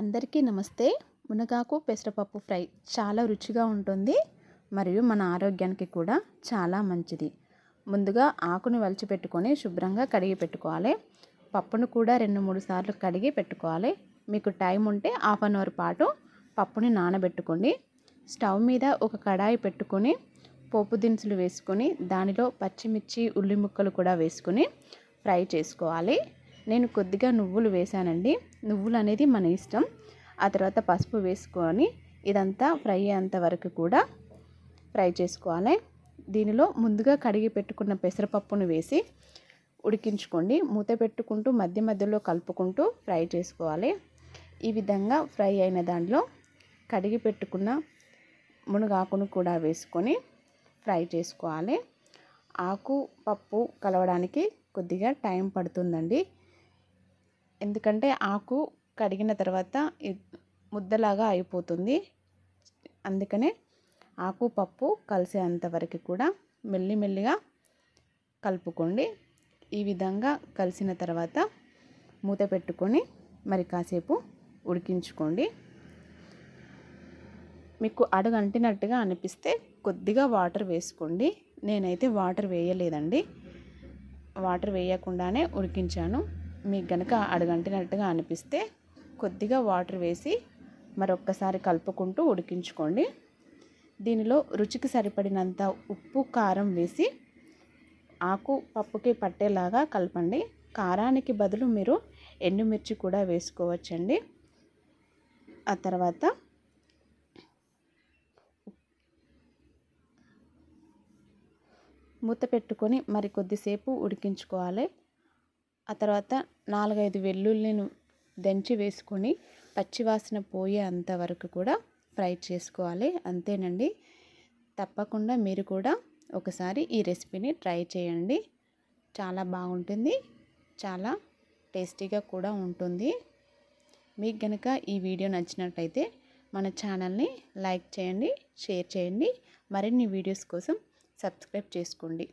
అందరికీ నమస్తే. మునగాకు పెసరపప్పు ఫ్రై చాలా రుచిగా ఉంటుంది మరియు మన ఆరోగ్యానికి కూడా చాలా మంచిది. ముందుగా ఆకును వలిచిపెట్టుకొని శుభ్రంగా కడిగి పెట్టుకోవాలి. పప్పును కూడా రెండు మూడు సార్లు కడిగి పెట్టుకోవాలి. మీకు టైం ఉంటే హాఫ్ అన్ అవర్ పాటు పప్పుని నానబెట్టుకోండి. స్టవ్ మీద ఒక కడాయి పెట్టుకొని పోపు దినుసులు వేసుకొని దానిలో పచ్చిమిర్చి ఉల్లి ముక్కలు కూడా వేసుకొని ఫ్రై చేసుకోవాలి. నేను కొద్దిగా నువ్వులు వేసానండి నువ్వులు అనేది మన ఇష్టం. ఆ తర్వాత పసుపు వేసుకొని ఇదంతా ఫ్రై అయ్యేంత వరకు కూడా ఫ్రై చేసుకోవాలి. దీనిలో ముందుగా కడిగి పెట్టుకున్న పెసరపప్పును వేసి ఉడికించుకోండి. మూత పెట్టుకుంటూ మధ్య మధ్యలో కలుపుకుంటూ ఫ్రై చేసుకోవాలి. ఈ విధంగా ఫ్రై అయిన దాంట్లో కడిగి పెట్టుకున్న మునగాకును కూడా వేసుకొని ఫ్రై చేసుకోవాలి. ఆకు పప్పు కలవడానికి కొద్దిగా టైం పడుతుందండి. ఎందుకంటే ఆకు కడిగిన తర్వాత ముద్దలాగా అయిపోతుంది. అందుకనే ఆకు పప్పు కలిసేంత వరకు కూడా మెల్లిమెల్లిగా కలుపుకోండి. ఈ విధంగా కలిసిన తర్వాత మూత పెట్టుకొని మరి కాసేపు ఉడికించుకోండి. మీకు అడుగంటినట్టుగా అనిపిస్తే కొద్దిగా వాటర్ వేసుకోండి. నేనైతే వాటర్ వేయలేదండి. వాటర్ వేయకుండానే ఉడికించాను. మీకు గనక అడుగంటినట్టుగా అనిపిస్తే కొద్దిగా వాటర్ వేసి మరొక్కసారి కలుపుకుంటూ ఉడికించుకోండి. దీనిలో రుచికి సరిపడినంత ఉప్పు కారం వేసి ఆకు పప్పుకి పట్టేలాగా కలపండి. కారానికి బదులు మీరు ఎండుమిర్చి కూడా వేసుకోవచ్చండి. ఆ తర్వాత మూత పెట్టుకొని మరి కొద్దిసేపు ఉడికించుకోవాలి. ఆ తర్వాత నాలుగైదు వెల్లుల్లిని దంచి వేసుకొని పచ్చివాసన పోయే అంతవరకు కూడా ఫ్రై చేసుకోవాలి. అంతేనండి. తప్పకుండా మీరు కూడా ఒకసారి ఈ రెసిపీని ట్రై చేయండి. చాలా బాగుంటుంది. చాలా టేస్టీగా కూడా ఉంటుంది. మీకు కనుక ఈ వీడియో నచ్చినట్టయితే మన ఛానల్ని లైక్ చేయండి షేర్ చేయండి. మరిన్ని వీడియోస్ కోసం సబ్స్క్రైబ్ చేసుకోండి.